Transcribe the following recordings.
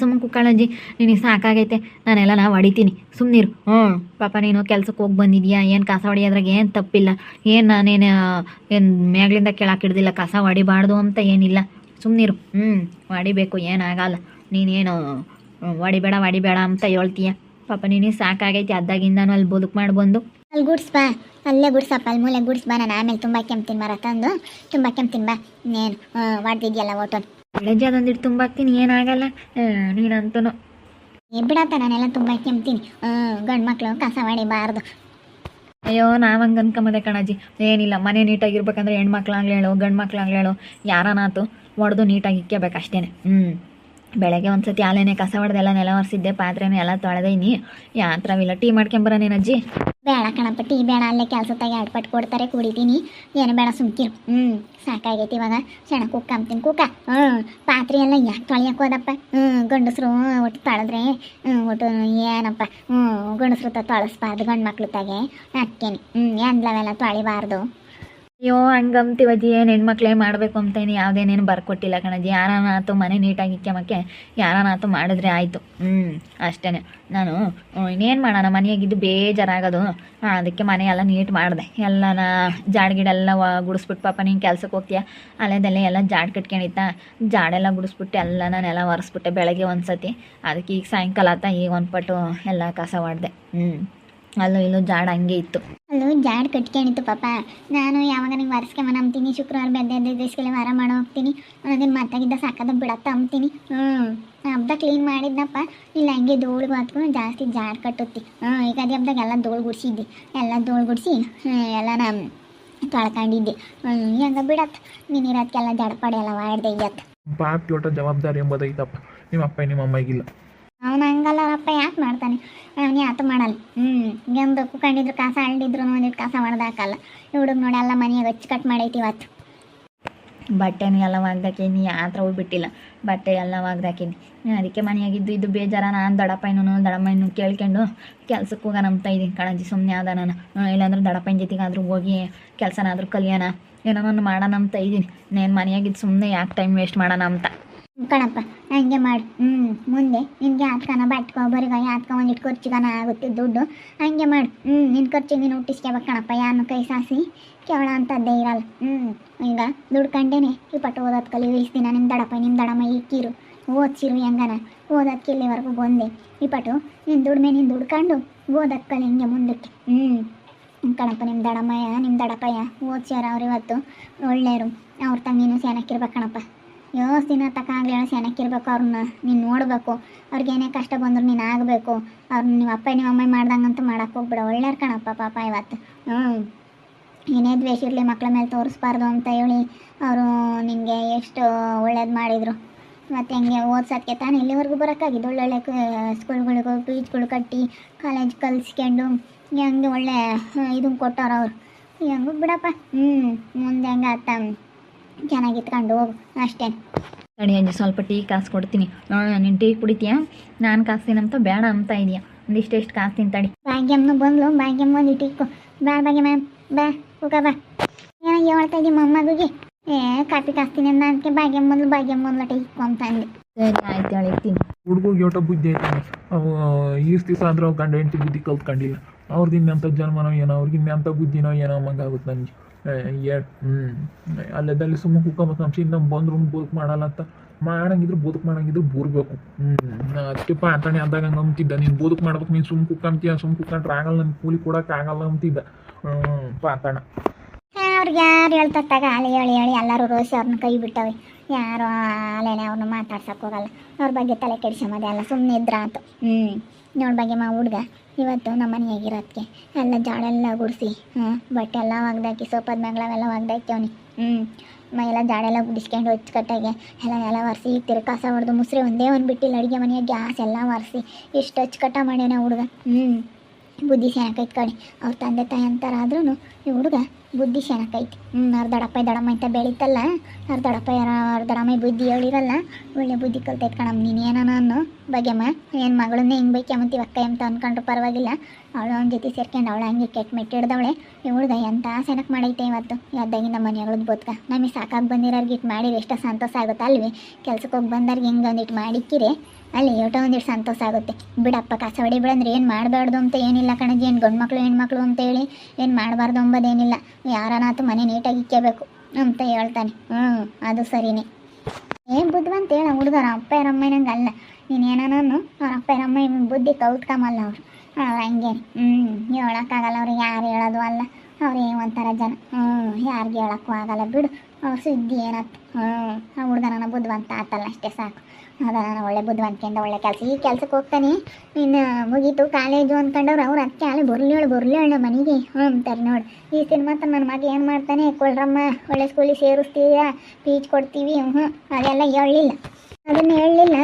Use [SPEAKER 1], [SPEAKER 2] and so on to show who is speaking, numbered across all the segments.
[SPEAKER 1] ಸುಮ್ಮನೆ ಕುಕ್ಕಳಜ್ಜಿ, ನಿನಗೆ ಸಾಕಾಗೈತೆ, ನಾನೆಲ್ಲ ನಾ ಹೊಡಿತೀನಿ. ಸುಮ್ಮನಿರು ಹ್ಞೂ. ಪಾಪ ನೀನು ಕೆಲ್ಸಕ್ಕೆ ಹೋಗಿ ಬಂದಿದ್ಯಾ? ಏನು ಕಸ ಹೊಡಿಯೋದ್ರಾಗ ಏನು ತಪ್ಪಿಲ್ಲ? ಏನು ನಾನೇನು ಏನು ಮೇಗ್ಲಿಂದ ಕೆಳಕ್ಕೆ ಹಿಡ್ದಿಲ್ಲ ಕಸ ಹೊಡಿಬಾರ್ದು ಅಂತ ಏನಿಲ್ಲ. ಸುಮ್ಮನಿರು ಹ್ಞೂ. ಹೊಡಿಬೇಕು ಏನಾಗಲ್ಲ ನೀನೇನು ಹೊಡಿಬೇಡ ಹೊಡಿಬೇಡ ಅಂತ ಹೇಳ್ತೀಯ. ಪಾಪ ನೀನು ಸಾಕಾಗೈತಿ ಅದಾಗಿಂದನು ಅಲ್ಲಿ ಬದುಕು ಮಾಡಿ ಬಂದು.
[SPEAKER 2] ಅಲ್ಲಿ ಗುಡ್ಸ್ ಬಾ. ಅಲ್ಲೇ ಗುಡ್ಸಪ್ಪ ಅಲ್ಲಿ ಮೂಲೆ ಗುಡ್ಸ್ ಬಾ. ನಾನು ಆಮೇಲೆ ತುಂಬ ಕೆಮ್ಮು ತಿನ್ಬಾರ ತಂದು. ತುಂಬ ಕೆಮ್ತೀನಿ ಬಾ ನೀನು ಹೊಡೆದಿದೆಯಲ್ಲ, ಓಟೋನ್.
[SPEAKER 1] ಬೆಳಗ್ಗೆ ಅದೊಂದಿಟ್ಟು ತುಂಬಾಕ್ತೀನಿ ಏನಾಗಲ್ಲ. ನೀನಂತೂ
[SPEAKER 2] ಬಿಡತ್ತ ನಾನೆಲ್ಲ ತುಂಬಾ ಕೆಮ್ತೀನಿ. ಗಂಡು ಮಕ್ಕಳು ಕಸ ಹೊಡಿಬಾರ್ದು
[SPEAKER 1] ಅಯ್ಯೋ ನಾವು ಹಂಗೆ ಅನ್ಕೊಂಬದೆ ಕಣಜ್ಜಿ ಏನಿಲ್ಲ ಮನೆ ನೀಟಾಗಿರ್ಬೇಕಂದ್ರೆ ಹೆಣ್ಮಕ್ಳಾಗ್ಲಿ ಹೇಳು ಗಂಡು ಮಕ್ಳಾಗ್ಲೇಳು ಯಾರನಾತು ಹೊಡೆದು ನೀಟಾಗಿ ಇಕ್ಕೇಬೇಕು ಅಷ್ಟೇ ಹ್ಞೂ ಬೆಳಗ್ಗೆ ಒಂದು ಸತಿ ಆಲೇನೆ ಕಸ ಹೊಡೆದೆಲ್ಲ ನೆಲ ಒರೆಸಿದ್ದೆ, ಪಾತ್ರೆನೂ ಎಲ್ಲ ತೊಳೆದೀನಿ. ಯಾತ್ರವಿಲ್ಲ ಟೀ ಮಾಡ್ಕೊಂಬರ ನೀನು ಅಜ್ಜಿ?
[SPEAKER 2] ಬೇಡ ಕಣಪ್ಪ, ಟೀ ಬೇಡ, ಅಲ್ಲೇ ಕೆಲಸದಾಗೆ ಆಡ್ಪಟ್ಟು ಕೊಡ್ತಾರೆ, ಕುಡಿತೀನಿ. ಏನು ಬೇಡ ಸುಮ್ಕಿರು ಹ್ಞೂ ಸಾಕಾಗೈತಿ ಇವಾಗ. ಸಣ್ಣ ಕುಕ್ಕ ಅಂತೀನಿ ಕುಕ್ಕ. ಹ್ಞೂ ಪಾತ್ರೆ ಎಲ್ಲ ಯಾಕೆ ತೊಳೆಯಕ್ಕೆ ಹೋದಪ್ಪ? ಹ್ಞೂ ಗಂಡಸರು ಒಟ್ಟು ತೊಳೆದ್ರೆ ಹ್ಞೂ ಒಟ್ಟು ಏನಪ್ಪ? ಹ್ಞೂ ಗಂಡಸ್ರು ತೊಳಸ್ಬಾರ್ದು ಗಂಡು ಮಕ್ಳು ತಾಗೆ. ಅಕ್ಕೇನಿ ಹ್ಞೂ ಎಂದ್ಲವೆಲ್ಲ ತೊಳಿಬಾರ್ದು.
[SPEAKER 1] ಅಯ್ಯೋ ಹಂಗಂತೀವಜ್ಜಿ ಏನು ಹೆಣ್ಮಕ್ಳೇ ಮಾಡಬೇಕು ಅಂತ ಏನು ಯಾವುದೇನೇನು ಬರ್ಕೊಟ್ಟಿಲ್ಲ ಕಣಜ್ಜಿ. ಯಾರನಾತು ಮನೆ ನೀಟಾಗಿ ಯಾರಾನ ಯಾರನಾತು ಮಾಡಿದ್ರೆ ಆಯಿತು. ಹ್ಞೂ ಅಷ್ಟೇ ನಾನು ಇನ್ನೇನು ಮಾಡೋಣ, ಮನೆಯಾಗಿದ್ದು ಬೇಜಾರಾಗೋದು. ಅದಕ್ಕೆ ಮನೆ ಎಲ್ಲ ನೀಟ್ ಮಾಡಿದೆ. ಎಲ್ಲನ ಜಾಡ್ ಗಿಡ ಎಲ್ಲ ವ- ಗುಡಿಸ್ಬಿಟ್ಟು ಪಾಪ ನೀನು ಕೆಲ್ಸಕ್ಕೆ ಹೋಗ್ತೀಯ? ಅಲ್ಲೇದಲ್ಲೇ ಎಲ್ಲ ಜಾಡ್ ಕಟ್ಕೊಂಡಿತ್ತ. ಜಾಡೆಲ್ಲ ಗುಡಿಸ್ಬಿಟ್ಟು ಎಲ್ಲ ನಾನೆಲ್ಲ ಒರೆಸ್ಬಿಟ್ಟೆ ಬೆಳಗ್ಗೆ ಒಂದು ಸತಿ ಅದಕ್ಕೆ ಈಗ ಸಾಯಂಕಾಲ ಆತ, ಈಗ ಒಂದು ಪಟ್ಟು ಎಲ್ಲ ಕಸ ಹೊಡೆದೆ ಹ್ಞೂ ಅಲ್ಲೂ ಇಲ್ಲೂ ಜಾಡ ಹಂಗೆ ಇತ್ತು.
[SPEAKER 2] ಅಲ್ಲೂ ಜಾಡ್ ಕಟ್ಕೊಂಡಿತ್ತು ಪಾಪ. ನಾನು ಯಾವಾಗ ನಿಂಗೆ ವರ್ಸ್ಕೊಂಬನ ಅಂತೀನಿ ಶುಕ್ರವಾರ ಬೆದ್ದ ದಿವಸಗೆಲ್ಲ ವಾರ ಮಾಡೋ ಹೋಗ್ತೀನಿ. ಅನ್ನೋದಿನ ಮಾತಾಗಿದ್ದ ಸಾಕದ ಬಿಡತ್ತ ಅಂತೀನಿ ಹ್ಞೂ ಹಬ್ಬ ಕ್ಲೀನ್ ಮಾಡಿದ್ನಪ್ಪ. ಇಲ್ಲ ಹಂಗೆ ಧೂಳು ಬಾತ್ಕೊಂಡು ಜಾಸ್ತಿ ಜಾಡ್ ಕಟ್ಟುತ್ತಿ. ಹ್ಞೂ ಈಗ ಅದೇ ಹಬ್ಬದಾಗ ಎಲ್ಲ ಧೂಳು ಗುಡಿಸಿದ್ದೆ. ಎಲ್ಲ ಧೂಳು ಗುಡಿಸಿ ಎಲ್ಲ ನಾನು ಕಳ್ಕೊಂಡಿದ್ದೆ. ಹ್ಞೂ ಹಂಗ ಬಿಡತ್ತ? ನೀನು ಇರೋದಕ್ಕೆಲ್ಲ ಜಡಪಾಡಿ ಎಲ್ಲ ವಾಡ್ದೆ ಇವತ್ತು
[SPEAKER 3] ಬಾಪ್ ದೊಡ್ಡ ಜವಾಬ್ದಾರಿ ಎಂಬುದೈತಪ್ಪ ನಿಮ್ಮ ಅಪ್ಪ ನಿಮ್ಮ ಅಮ್ಮಗಿಲ್ಲ
[SPEAKER 2] ಅವನು ಹಂಗಲ್ಲಪ್ಪ ಯಾಕೆ ಮಾಡ್ತಾನೆ? ಅವನು ಯಾತು ಮಾಡಲ್ಲ. ಹ್ಞೂ ಗಂದು ಕುಕೊಂಡಿದ್ರು ಕಸ ಅಳ್ಳಿದ್ರು ಒಂದಿಟ್ಟು ಕಸ ಮಾಡ್ದಾಕಲ್ಲ ಹುಡುಗ ನೋಡಿ ಎಲ್ಲ ಮನೆಯಾಗ ಹಚ್ಚಿ ಕಟ್ ಮಾಡೈತಿ ಇವತ್ತು.
[SPEAKER 1] ಬಟ್ಟೆನೂ ಎಲ್ಲ ಒಗ್ದಾಕೀನಿ ಯಾತ್ರ ಬಿಟ್ಟಿಲ್ಲ ಬಟ್ಟೆ ಎಲ್ಲ ಒಗ್ದಾಕೀನಿ. ಅದಕ್ಕೆ ಮನೆಯಾಗಿದ್ದು ಇದು ಬೇಜಾರ ನಾನು ದಡಪ್ಪನೂ ದಡಮ್ಮನೂ ಕೇಳ್ಕೊಂಡು ಕೆಲ್ಸಕ್ಕೆ ಹೋಗೋಣ ಅಂತ ಇದ್ದೀನಿ ಕಣಜಿ ಸುಮ್ಮನೆ ಆದ ನಾನು. ಇಲ್ಲಾಂದ್ರೆ ದಡಪ್ಪನ ಜೊತೆಗಾದ್ರೂ ಹೋಗಿ ಕೆಲಸನಾದರೂ ಕಲಿಯೋಣ. ಏನೋ ಮಾಡೋಣ ಅಂತ ಇದ್ದೀನಿ. ನಾನು ಮನೆಯಾಗಿದ್ದು ಸುಮ್ಮನೆ ಯಾಕೆ ಟೈಮ್ ವೇಸ್ಟ್ ಮಾಡೋಣ ಅಂತ.
[SPEAKER 2] ಕಣಪ್ಪ, ಹಂಗೆ ಮಾಡಿ. ಹ್ಞೂ ಮುಂದೆ ನಿನಗೆ ಯಾತ್ಕನ ಬಟ್ಕೊ, ಬರಿಗ, ಯಾತ್ಕ ಒಂದಿಟ್ಟು ಖರ್ಚಿಗನ ಆಗುತ್ತೆ ದುಡ್ಡು. ಹಂಗೆ ಮಾಡು. ಹ್ಞೂ ನಿನ್ನ ಖರ್ಚಿಗೆ ನೀನು ಹುಟ್ಟಿಸ್ಕೋಬೇಕು ಕಣಪ್ಪ ಯಾನು ಕೈ ಸಾಸಿ ಕೇವಳ ಅಂತದ್ದೇ ಇರಲ್ಲ. ಹ್ಞೂ ಈಗ ದುಡ್ಕಂಡೇನೆ ಈ ಪಟ್ಟು ಓದೋದು ಕಲಿ ಇಳಿಸ್ತೀನ ನಿಮ್ಮ ದಡಪ್ಪ ನಿಮ್ಮ ದಡಮ್ಮ ಇಕ್ಕಿರು ಓದ್ಸಿರು ಹೆಂಗನ? ಓದೋದಕ್ಕೆ ಇಲ್ಲಿವರೆಗೂ ಬಂದೆ. ಈ ಪಟು ನಿನ್ನ ದುಡ್ಮೆ ನೀನು ದುಡ್ಕೊಂಡು ಓದಕ್ಕೆ ಕಲಿ ಹಿಂಗೆ ಮುಂದಕ್ಕೆ. ಹ್ಞೂ ಕಣಪ್ಪ ನಿಮ್ಮ ದಡಮ್ಮಯ್ಯ ನಿಮ್ಮ ದಡಪ್ಪಯ್ಯ, ಓದ್ಸ್ಯಾರ ಅವ್ರು ಇವತ್ತು. ಒಳ್ಳೆಯರು ಅವ್ರ ತಂಗಿನೂ ಸ್ಯಾನಕ್ಕಿರ್ಬೇಕು ಕಣಪ್ಪ. ಯೋಸ್ ದಿನ ತಕ ಆಗ್ಲಿ ಸೆನಕ್ಕಿರ್ಬೇಕು ಅವ್ರನ್ನ, ನೀನು ನೋಡಬೇಕು. ಅವ್ರಿಗೆ ಏನೇ ಕಷ್ಟ ಬಂದ್ರು ನೀನು ಆಗಬೇಕು. ಅವ್ರನ್ನ ನಿಮ್ಮ ಅಪ್ಪ ನಿಮ್ಮ ಅಮ್ಮ ಮಾಡ್ದಂಗಂತೂ ಮಾಡಕ್ಕೆ ಹೋಗ್ಬಿಡ. ಒಳ್ಳೆಯವ್ರು ಕಣಪ್ಪ ಪಾಪ ಇವತ್ತು. ಹ್ಞೂ ಏನೇ ದ್ವೇಷ ಇರಲಿ ಮಕ್ಳ ಮೇಲೆ ತೋರಿಸ್ಬಾರ್ದು ಅಂತ ಹೇಳಿ ಅವರು ನಿನಗೆ ಎಷ್ಟು ಒಳ್ಳೇದು ಮಾಡಿದರು. ಮತ್ತು ಹೆಂಗೆ ಓದ್ಸೋದಕ್ಕೆ ತಾನು ಇಲ್ಲಿವರೆಗೂ ಬರೋಕ್ಕಾಗಿದ್ದು. ಒಳ್ಳೊಳ್ಳೆ ಸ್ಕೂಲ್ಗಳಿಗೂ ಫೀಸ್ಗಳು ಕಟ್ಟಿ, ಕಾಲೇಜ್ ಕಲಿಸ್ಕೊಂಡು ಹೆಂಗೆ ಒಳ್ಳೆ ಇದನ್ನು ಕೊಟ್ಟವ್ರು ಅವರು. ಹೆಂಗೂ ಬಿಡಪ್ಪ. ಹ್ಞೂ ಮುಂದೆ ಹೆಂಗೆ ಆತ ಚೆನ್ನಾಗಿ ಹೋಗು ಅಷ್ಟೇ.
[SPEAKER 1] ತಡಿ ಅಜ್ಜಿ ಸ್ವಲ್ಪ ಟೀ ಕಾಸು ಕೊಡ್ತೀನಿ. ನೀನು ಟೀ ಕುಡಿತೀಯಾ? ನಾನು ಕಾಸ್ತೀನಿ ಅಂತ ಬೇಡ ಅಂತ ಇದೆಯಾ. ಒಂದಿಷ್ಟು ಎಷ್ಟು ಕಾಸ್ತೀನಿ ತಡಿ
[SPEAKER 2] ಭಾಗ್ಯಮ್ಮನು ಬಂದ್ಲು ಭಾಗ್ಯಮ್ಮ ಒಂದು ಇಟ್ಟಿಕ್ಕು ಬಾ ಭಾಗ್ಯಮ್ಮ ಬಾ ಹೋಗ ಬಾ. ಏನೋ ಹೇಳ್ತಾ ಇದ್ದೀವಿ ಮೊಮ್ಮಗುಗೆ ಏ ಕಾಪಿ ಕಾಸ್ತೀನಿ ಅಂತ ಅದಕ್ಕೆ ಭಾಗ್ಯಮ್ಮ ಬಂದ್ಲು ಭಾಗ್ಯಮ್ಮ ಬಂದ್ಲ ಟೀ ಅಂತ ಅಂದೆ
[SPEAKER 1] ಸರಿ ಆಯ್ತು ಹೇಳಿರ್ತೀನಿ
[SPEAKER 3] ಹುಡುಗಗೆ ಯೋಟ ಬುದ್ಧಿ ಐತಾನೆ ಅವು ಈಸ್ ದಿವಸ ಆದ್ರೆ ಗಂಡ ಹೆಂಡತಿ ಬುದ್ಧಿ ಕಲ್ತ್ಕೊಂಡಿಲ್ಲ. ಅವ್ರದ್ದು ಇನ್ನಂಥ ಜನ್ಮನೋ ಏನೋ ಅವ್ರಿಗೆ ಇನ್ನಂಥ ಬುದ್ಧಿನೋ ಏನೋ ಆಗುತ್ತೆ ನನಗೆ ಏ ಹ್ಞೂ ಅಲ್ಲದಲ್ಲಿ ಸುಮ್ಮನೆ ಕುಕ್ಕೊಂಬತ್ತು ನಮ್ಮ ಚಿನ್ನ ಬಂದ್ರು ಬದುಕು ಮಾಡಲ್ಲ ಅಂತ ಮಾಡಂಗಿದ್ರು ಬದುಕು ಮಾಡಂಗಿದ್ರು ಬೂರ್ಬೇಕು. ಹ್ಞೂ ಅದಕ್ಕೆ ಪಾತಣೆ ಆದಾಗ ಹಂಗೆ ನೀನು ಬದುಕು ಮಾಡ್ಬೇಕು, ನೀನು ಸುಮ್ಮ ಕುಕ್ಕಂತೀಯ ಸುಮ್ ಕುಕ್ಕಂಡ್ರೆ ಆಗಲ್ಲ ನನ್ನ ಕೂಲಿ ಕೊಡೋಕೆ ಆಗಲ್ಲ ಅಂತಿದ್ದ ಹ್ಞೂ ಪಾತಣ
[SPEAKER 2] ಅವ್ರಿಗೆ ಯಾರು ಹೇಳ್ತಾರೆ ತಗ? ಅಲೆ ಹೇಳಿ ಹೇಳಿ, ಎಲ್ಲರೂ ರೋಸಿ ಅವ್ರನ್ನ ಕೈ ಬಿಟ್ಟವೆ ಯಾರು ಅಲೆನೆ ಅವ್ರನ್ನ ಮಾತಾಡ್ಸಕ್ಕೆ ಹೋಗಲ್ಲ. ಅವ್ರ ಬಗ್ಗೆ ತಲೆ ಕೆಡಿಸೋದೆ ಅಲ್ಲ ಸುಮ್ಮನೆ ಇದ್ರ ಅಂತ ಹ್ಞೂ ನೋಡ್ ಮಾ ಹುಡ್ಗ, ಇವತ್ತು ನಮ್ಮ ಮನೆಯಾಗಿರೋದಕ್ಕೆ ಎಲ್ಲ ಜಾಡೆಲ್ಲ ಗುಡಿಸಿ ಹ್ಞೂ ಬಟ್ಟೆ ಎಲ್ಲ ಒಗ್ದಾಕಿ, ಸೋಪದ ಮಂಗಳವೆಲ್ಲ ಒಗ್ದಾಕಿ ಅವ್ನಿ ಹ್ಞೂ ಮೈ ಎಲ್ಲ ಜಾಡೆಲ್ಲ ಗುಡಿಸ್ಕೊಂಡು ಹೊಚ್ಕಟ್ಟಾಗೆ ಎಲ್ಲ ಎಲ್ಲ ಒರೆಸಿ, ತಿರ್ಕಾಸ ಕಸ ಹೊಡೆದು, ಮುಸ್ರಿ ಒಂದೇ ಒಂದು ಬಿಟ್ಟಿಲ್ಲ, ಅಡುಗೆ ಮನೆಯ ಗ್ಯಾಸ್ ಎಲ್ಲ ಒರೆಸಿ ಎಷ್ಟು ಅಚ್ಚುಕಟ್ಟ ಮಾಡ್ಯಾನ ಹುಡ್ಗ. ಹ್ಞೂ ಬುದ್ಧಿ ಸೆಣಕೈತೆ ಇಟ್ಕೊಳ್ಳಿ ಅವ್ರ ತಂದೆ ತಾಯಿ ಅಂತಾರಾದ್ರೂ ಈ ಹುಡುಗ ಬುದ್ಧಿ ಶನಕೈತಿ ಹ್ಞೂ ಅವ್ರ ದಡಪ್ಪ ದಡಮ್ಮ ಅಂತ ಬೆಳೀತಲ್ಲ. ಅವ್ರ ದಡಪ್ಪ ಯಾರ, ಅವ್ರ ದಡಮ್ಮ ಬುದ್ಧಿ ಹೇಳಿರಲ್ಲ. ಒಳ್ಳೆ ಬುದ್ಧಿ ಕಲ್ತೈತೆ ಕಣಮ್ಮ, ನೀನು ಏನಾನ ಅನ್ನು ಬಗ್ಗೆಮ್ಮ ಏನು ಮಗಳನ್ನೇ ಹಿಂಗೆ ಬೈಕ್ಯಾಮಂತೀವಿ ಅಕ್ಕ ಅಂತ ಅಂದ್ಕೊಂಡ್ರು ಪರವಾಗಿಲ್ಲ. ಅವಳು ಅವನ ಜೊತೆ ಸೇರ್ಕೊಂಡು ಅವಳು ಹಂಗೆ ಕೆಟ್ಟ ಮೆಟ್ಟಿಡ್ದವಳೆ ಹುಡುಗ ಎಂಥ ಸೆನಕ್ ಮಾಡೈತೆ ಇವತ್ತು? ನಮ್ಮ ಮನೆಯೊಳಗೆ ಬದುಕ. ನಮಗೆ ಸಾಕಾಗಿ ಬಂದಿರೋರ್ಗೆ ಇಟ್ಟು ಮಾಡಿರಿ ಎಷ್ಟು ಸಂತೋಷ ಆಗುತ್ತೆ ಅಲ್ವಿ? ಕೆಲ್ಸಕ್ಕೆ ಹೋಗಿ ಬಂದವ್ರಿಗೆ ಹಿಂಗೆ ಒಂದಿಟ್ಟು ಮಾಡಿಕ್ಕಿರಿ, ಅಲ್ಲಿ ಏಟೋ ಒಂದಿಟ್ಟು ಸಂತೋಷ ಆಗುತ್ತೆ. ಬಿಡಪ್ಪ ಕಸವಡಿ ಬಿಡಂದ್ರೆ ಏನು ಮಾಡಬಾರ್ದು ಅಂತ ಏನಿಲ್ಲ ಕಣಜಿ. ಏನು ಗಂಡು ಮಕ್ಕಳು ಹೆಣ್ಮಕ್ಳು ಅಂತ ಹೇಳಿ ಏನು ಮಾಡಬಾರ್ದು ಅಂಬೋದೇನಿಲ್ಲ. ಯಾರನಾತು ಮನೆ ನೀಟಾಗಿ ಇಕ್ಕೇಬೇಕು ಅಂತ ಹೇಳ್ತಾನೆ. ಹ್ಞೂ ಅದು ಸರಿನೇ. ಏನ್ ಬುದ್ಧಿವಂತ ಹೇಳ ಹುಡುಗರ? ಅಪ್ಪ ಅಮ್ಮನಂಗೆ ಅಲ್ಲ. ನೀನು ಏನಾನು ಅವ್ರ ಅಪ್ಪ ಅಮ್ಮ ಬುದ್ಧಿ ಕೌತ್ಕಮಲ್ಲ ಅವ್ರು ಅವ್ರು. ಹಂಗೆ. ಹ್ಞೂ ಹೇಳೋಕ್ಕಾಗಲ್ಲ ಅವ್ರಿಗೆ ಯಾರು ಹೇಳೋದು ಅಲ್ಲ. ಅವ್ರು ಏನು ಒಂಥರ ಜನ. ಹ್ಞೂ ಯಾರಿಗೆ ಹೇಳೋಕ್ಕೂ ಆಗಲ್ಲ. ಬಿಡು, ಅವ್ರ ಸುದ್ದಿ ಏನತ್ತ ಹ್ಞೂ ಆ ಹುಡುಗ ನನ್ನ ಬುದ್ಧಿವಂತ ಆತಲ್ಲ, ಅಷ್ಟೇ ಸಾಕು. ಅದ ನಾನು ಒಳ್ಳೆ ಬುದ್ಧಿವಂತಿಕೆಯಿಂದ ಒಳ್ಳೆ ಕೆಲಸ. ಈ ಕೆಲ್ಸಕ್ಕೆ ಹೋಗ್ತಾನೆ. ಇನ್ನು ಮುಗೀತು, ಕಾಲೇಜು ಅಂದ್ಕೊಂಡವ್ರು ಅವ್ರು ಅದಕ್ಕೆ ಅಲ್ಲಿ ಬರ್ಲೇಳು ಬರ್ಲೇಳು ಮನೆಗೆ. ಹ್ಞೂ ಅಂತಾರೆ ನೋಡಿ. ಈ ಸಿನಿಮಾ ನನ್ನ ಮಗ ಏನು ಮಾಡ್ತಾನೆ? ಕೊಳ್ರಮ್ಮ ಒಳ್ಳೆ ಸ್ಕೂಲಿಗೆ ಸೇರಿಸ್ತೀಯಾ? ಪೀಚ್ ಕೊಡ್ತೀವಿ. ಹ್ಞೂ ಅದೆಲ್ಲ ಹೇಳಿಲ್ಲ ಅದನ್ನ ಹೇಳಲಿಲ್ಲ.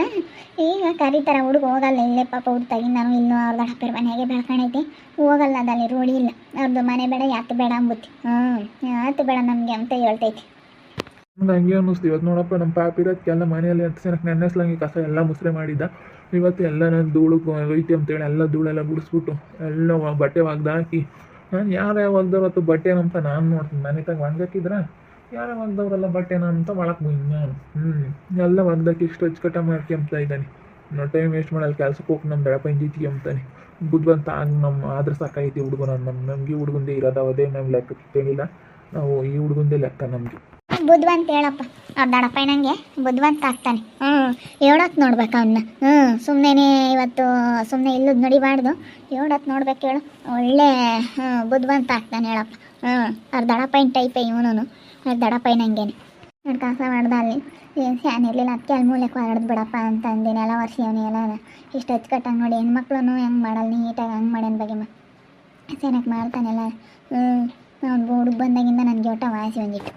[SPEAKER 2] ಈಗ ಕರೀತಾರ ಹುಡುಗ ಹೋಗಲ್ಲ. ಇಲ್ಲೇ ಪಾಪ ಹುಡ್ತಾಗಿ ನಾನು ಇಲ್ಲೂ ಅವ್ರ ಮನೆ ಮನೆಗೆ ಬೆಳ್ಕೊಂಡೈತಿ ಹೋಗಲ್ಲ ಅದಲ್ಲಿ ರೂಢಿ ಇಲ್ಲ ಅವ್ರದ್ದು ಮನೆ ಬೇಡ, ಯಾತು ಬೇಡ ಅಂಬುತ್ತಿ ಹ್ಞೂ ಯಾತು ಬೇಡ ನಮಗೆ ಅಂತ ಹೇಳ್ತೈತಿ.
[SPEAKER 3] ನಂಗೆ ಹಂಗೆ ಅನ್ನಿಸ್ತು. ಇವತ್ತು ನೋಡಪ್ಪ, ನಮ್ಮ ಪಾಪ ಇರೋದಕ್ಕೆಲ್ಲ ಮನೆಯಲ್ಲಿ ಅಂತ ಜನಕ್ಕೆ ನೆನ್ನೆಸ್ಲಂಗೆ ಕಸ ಎಲ್ಲ ಮುಸ್ರೆ ಮಾಡಿದ್ದ. ಇವತ್ತು ಎಲ್ಲ ನಾನು ಧೂಳು ಐತಿ ಅಂತೇಳಿ ಎಲ್ಲ ಧೂಳೆಲ್ಲ ಗುಡಿಸ್ಬಿಟ್ಟು ಎಲ್ಲ ಬಟ್ಟೆ ಒಗ್ದು ಹಾಕಿ ನಾನು ಒಗ್ದಾರ ಒಗ್ದವ್ರತ್ತು ಬಟ್ಟೆ ಅಂತ ನಾನು ನೋಡ್ತೀನಿ. ಮನೆ ತಗ ಒಣ್ಗಾಕಿದ್ರ? ಯಾರೇ ಒಗ್ದವ್ರಲ್ಲ ಏನೋ ಅಂತ ನಾನು ಹ್ಞೂ ಎಲ್ಲ ಒಗ್ದಕ್ಕೆ ಇಷ್ಟು ಅಚ್ಚುಕಟ್ಟ ಮಾಡ್ಕೊಂತ ಇದ್ದಾನೆ. ನೋ ಟೈಮ್ ವೇಸ್ಟ್ ಮಾಡಲ್ಲ, ಕೆಲ್ಸಕ್ಕೆ ಹೋಗಿ ನಮ್ಮ ಬೆಳಪ ಇಂಜಿತಿ ಅಂತಾನೆ. ಬುದ್ಧಿವಂತ ನಮ್ಮ ಆದ್ರೆ ಸಾಕೈತಿ ಹುಡುಗನ ನಮ್ಮ ನಮಗೆ ಹುಡುಗಂದೇ ಇರೋದು, ಅದೇ ನಮ್ಮ ಲೆಕ್ಕಕ್ಕೇನಿಲ್ಲ ನಾವು ಈ ಹುಡುಗಂದೇ ಲೆಕ್ಕ ನಮಗೆ.
[SPEAKER 2] ಬುದ್ಧಿವಂತ ಹೇಳಪ್ಪ. ಅವ್ರ ದಡಪ್ಪ ನಂಗೆ ಬುದ್ಧಿವಂತ ಆಗ್ತಾನೆ. ಹ್ಞೂ ಹೇಳೋತ್ ನೋಡ್ಬೇಕು ಅವನ್ನ ಹ್ಞೂ ಸುಮ್ಮನೆ ಇವತ್ತು ಸುಮ್ಮನೆ ಇಲ್ಲದ್ ನಡಿಬಾರ್ದು. ಹೇಳೋತ್ ನೋಡ್ಬೇಕು ಹೇಳು. ಒಳ್ಳೆ ಬುದ್ಧಿವಂತ ಆಗ್ತಾನೆ ಹೇಳಪ್ಪ. ಹ್ಞೂ ಅವ್ರ ಟೈಪ್ ಟೈಪೇ ಇವನು ಅವ್ರ ದಡಪ್ಪೈನ ಹಂಗೇನೆ. ಎರಡು ಕಸ ಮಾಡ್ದ ಅಲ್ಲಿ. ಏನು ಫ್ಯಾನ್ ಇರಲಿಲ್ಲ ಅದಕ್ಕೆ ಅಲ್ಲಿ ಮೂಲೆ ಬಿಡಪ್ಪ ಅಂತ ಅಂದಿನಿ. ಎಲ್ಲ ವರ್ಷ ಎಲ್ಲ ಇಷ್ಟು ಹಚ್ಕಟ್ಟಂಗೆ ನೋಡಿ ಹೆಣ್ಮಕ್ಳು ಹೆಂಗೆ ಮಾಡಲ್ಲ ನೀಟಾಗಿ ಹಂಗೆ ಮಾಡ್ಯಾನ ಬಗ್ಗೆ ಚೆನ್ನಾಗಿ ಮಾಡ್ತಾನೆಲ್ಲ. ಹ್ಞೂ ಅವ್ನು ಹುಡುಗ ಬಂದಾಗಿಂದ ನನಗೆ ಒಟ್ಟ ವಾಸಿ ಒಂದಿಟ್ಟು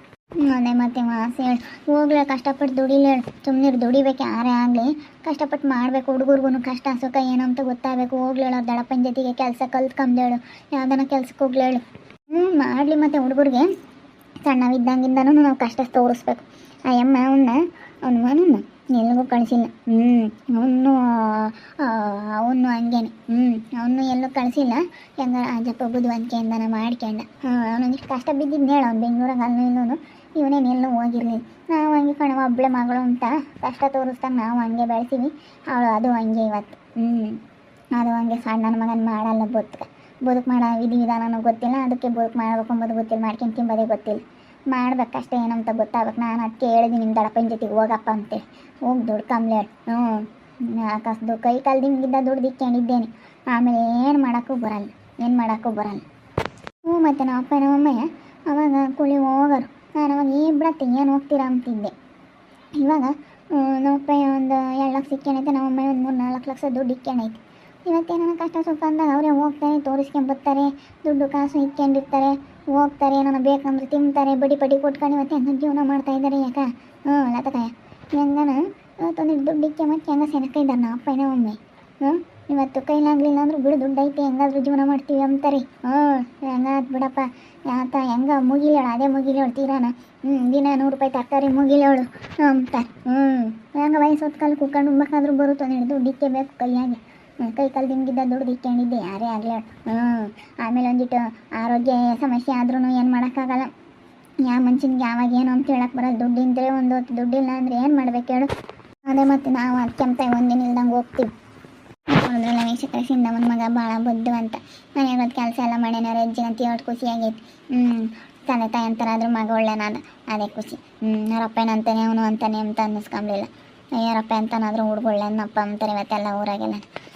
[SPEAKER 2] ಅದೇ ಮತ್ತೆ ವಾಸಿ ಹೇಳಿ. ಹೋಗ್ಲೇ ಕಷ್ಟಪಟ್ಟು ದುಡಿಲಿ ಸುಮ್ಮನೆ ದುಡಿಬೇಕು ಯಾರೇ ಆಗಲಿ. ಕಷ್ಟಪಟ್ಟು ಮಾಡಬೇಕು ಹುಡುಗರ್ಗು ಕಷ್ಟ, ಸುಖ ಏನು ಅಂತ ಗೊತ್ತಾಗಬೇಕು. ಹೋಗ್ಲೇಳು ದಡಪ್ಪನ ಜೊತೆಗೆ ಕೆಲಸ ಕಲ್ತ್ಕೊಂಬ್ದೇಳು ಯಾವ್ದಾನ ಕೆಲ್ಸಕ್ಕೆ ಹೋಗ್ಲೇಳು ಹ್ಞೂ ಮಾಡಲಿ ಮತ್ತು ಹುಡುಗರಿಗೆ. ಸಣ್ಣವಿದ್ದಂಗಿಂದನೂ ನಾವು ಕಷ್ಟ ತೋರಿಸ್ಬೇಕು. ಆ ಅಮ್ಮ ಅವನ್ನ ಅವನು ಎಲ್ಲಿಗೂ ಕಳಿಸಿಲ್ಲ. ಹ್ಞೂ ಅವನು ಅವನು ಹಂಗೇನೆ. ಹ್ಞೂ ಅವನು ಎಲ್ಲೂ ಕಳಿಸಿಲ್ಲ. ಹೆಂಗ ಅಜ್ಜಪ್ಪ ಬುದ್ಧಿವಂತಿಕೆಯಿಂದನ ಮಾಡ್ಕೊಂಡ. ಅವನೊಂದಿಷ್ಟು ಕಷ್ಟ ಬಿದ್ದಿದ್ದು ಹೇಳ ಅವ್ನು ಬೆಂಗಳೂರಾಗ ಅಲ್ಲೂ ಇಲ್ಲೂ ಇವನೇನು ಎಲ್ಲೂ ಹೋಗಿರಲಿಲ್ಲ ನಾವು ಹಂಗೆ ಕಣವ ಒಬ್ಬಳೆ ಮಗಳು ಅಂತ ಕಷ್ಟ ತೋರಿಸ್ದಾಗ ನಾವು ಹಂಗೆ ಬೆಳೆಸೀವಿ. ಅವಳು ಅದು ಹಂಗೆ ಇವತ್ತು. ಹ್ಞೂ ಅದು ಹಂಗೆ ಸಣ್ಣ ಮಗನ ಮಾಡಲ್ಲ ಬದುಕ ಬದುಕು ಮಾಡೋ ವಿಧಿ ವಿಧಾನನೂ ಗೊತ್ತಿಲ್ಲ. ಅದಕ್ಕೆ ಬದುಕು ಮಾಡ್ಬೇಕು ಅಂಬೋದು ಗೊತ್ತಿಲ್ಲ. ಮಾಡ್ಕೊಂಡು ತಿಂಬೋದೇ ಗೊತ್ತಿಲ್ಲ. ಮಾಡ್ಬೇಕಷ್ಟೇ ಏನಂತ ಗೊತ್ತಾಗ್ಬೇಕು ನಾನು ಅದಕ್ಕೆ ಹೇಳಿದ್ದೀನಿ ನಿಮ್ಮ ದಡಪ್ಪನ ಜೊತೆಗೆ ಹೋಗಪ್ಪ ಅಂತೇಳಿ ಹೋಗಿ ದುಡ್ಕೊಂಬ್ಲೆ ಹ್ಞೂ. ಕಸ್ದು ಕೈ ಕಾಲ್ದಿಂಗಿದ್ದ ದುಡ್ಡು ಇಕ್ಕೊಂಡಿದ್ದೇನೆ. ಆಮೇಲೆ ಏನು ಮಾಡೋಕ್ಕೂ ಬರಲ್ಲ. ಏನು ಮಾಡೋಕ್ಕೂ ಬರಲ್ಲ. ಹ್ಞೂ ಮತ್ತು ನಮ್ಮ ಅಪ್ಪ ನಮ್ಮಮ್ಮ ಅವಾಗ ಕೂಲಿ ಹೋಗೋರು. ನಾನು ಅವಾಗ ಏನು ಬಿಡತ್ತೆ ಏನು ಹೋಗ್ತೀರಾ ಅಂತಿದ್ದೆ. ಇವಾಗ ನಮ್ಮಪ್ಪ ಒಂದು ಎರಡು ಲಕ್ಷ ನಮ್ಮ ಅಮ್ಮ ಒಂದು ಮೂರು ನಾಲ್ಕು ಲಕ್ಷ ದುಡ್ಡು ಇಕ್ಕೊಂಡೈತೆ ಇವತ್ತೇನೋ ಕಷ್ಟ ಸುಖ ಅಂದಾಗ ಅವರೇ ಹೋಗ್ತಾರೆ ತೋರಿಸ್ಕೊಂಬರ್ತಾರೆ ದುಡ್ಡು ಕಾಸು ಇಟ್ಕೊಂಡಿರ್ತಾರೆ ಹೋಗ್ತಾರೆ ಏನೋ ಬೇಕಂದ್ರೆ ತಿಂತಾರೆ ಬಡಿ ಪಡಿ ಕೊಟ್ಕೊಂಡು ಇವತ್ತು ಹೆಂಗೆ ಜೀವನ ಮಾಡ್ತಾ ಇದ್ದಾರೆ ಯಾಕ? ಹ್ಞೂ ಲತಕಾಯ ಹೆಂಗನ? ಇವತ್ತೊಂದು ದುಡ್ಡು ಇಕ್ಕೆ ಮತ್ತೆ ಹೆಂಗ ಸೆನಕ ಇದ್ದಾರೆ ನಮ್ಮ ಅಪ್ಪ ಒಮ್ಮೆ. ಹ್ಞೂ ಇವತ್ತು ಕೈಲಾಗಲಿಲ್ಲ ಅಂದ್ರೆ ಬಿಡು ದುಡ್ಡು ಐತೆ ಹೆಂಗಾದ್ರೂ ಜೀವನ ಮಾಡ್ತೀವಿ ಅಂತಾರೆ. ಹ್ಞೂ ಹೆಂಗಾತ್ ಬಿಡಪ್ಪ. ಯಾತ ಹೆಂಗ ಮುಗಿಲೇಳು ಅದೇ ಮುಗಿಲೇಳು ತೀರಾನ. ಹ್ಞೂ ದಿನ ನೂರು ರೂಪಾಯಿ ತರಕಾರಿ ಮುಗಿಲೇಳು ಅಂತ ಹ್ಞೂ ಹೆಂಗ ವಯಸ್ಸು ಹೊತ್ಕಾಲ ಕುತ್ಕೊಂಡು ಉಣ್ಬೇಕಾದ್ರೂ ಬರುತ್ತೆ ನೀನು ದುಡ್ಡು ಇಕ್ಕಬೇಕು ಕೈಯಾಗಿ. ಕೈ ಕಾಲು ದಿಂಗಿದ್ದ ದುಡ್ಡು ಇಟ್ಕೊಂಡಿದ್ದೆ. ಯಾರೇ ಆಗಲಿ ಹ್ಞೂ ಆಮೇಲೆ ಒಂದಿಟ್ಟು ಆರೋಗ್ಯ ಸಮಸ್ಯೆ ಆದ್ರೂ ಏನು ಮಾಡೋಕ್ಕಾಗಲ್ಲ. ಯಾವ ಮನುಷ್ಯನಿಗೆ ಯಾವಾಗ ಏನು ಅಂತ ಹೇಳಕ್ಕೆ ಬರಲ್ಲ. ದುಡ್ಡು ಒಂದು ಹೊತ್ತು ದುಡ್ಡಿಲ್ಲ ಅಂದರೆ ಏನು ಮಾಡ್ಬೇಕು ಹೇಳು. ಅದೇ ಮತ್ತು ನಾವು ಅದಕ್ಕೆಂತ ಒಂದಿನ ಇಲ್ದಂಗೆ ಹೋಗ್ತೀವಿ. ಅದ್ರಲ್ಲ ವೀಕ್ಷಕರಿಂದ ಒಂದು ಮಗ ಭಾಳ ಬುದ್ಧು ಅಂತ. ಮನೆಯಾಗ ಕೆಲಸ ಎಲ್ಲ ಮಾಡ್ಯಾನ ಹೆಜ್ಜೆ ಅಂತ ಖುಷಿ ಆಗೈತಿ. ಹ್ಞೂ ತಂದೆ ತಾಯಿ ಅಂತಾರೆ ಅದ್ರ ಮಗ ಒಳ್ಳೆನಾದ. ಅದೇ ಖುಷಿ. ಹ್ಞೂ ಅವರಪ್ಪನ ಅಂತಾನೆ, ಅವನು ಅಂತಾನೆ ಅಂತ ಅನ್ನಿಸ್ಕೊಂಬ್ಲಿಲ್ಲ ಯಾರಪ್ಪ ಅಂತನಾದರೂ ಹುಡುಗ ಒಳ್ಳೆನಪ್ಪ ಅಂತಾರೆ ಇವತ್ತೆಲ್ಲ ಊರಾಗೆಲ್ಲ.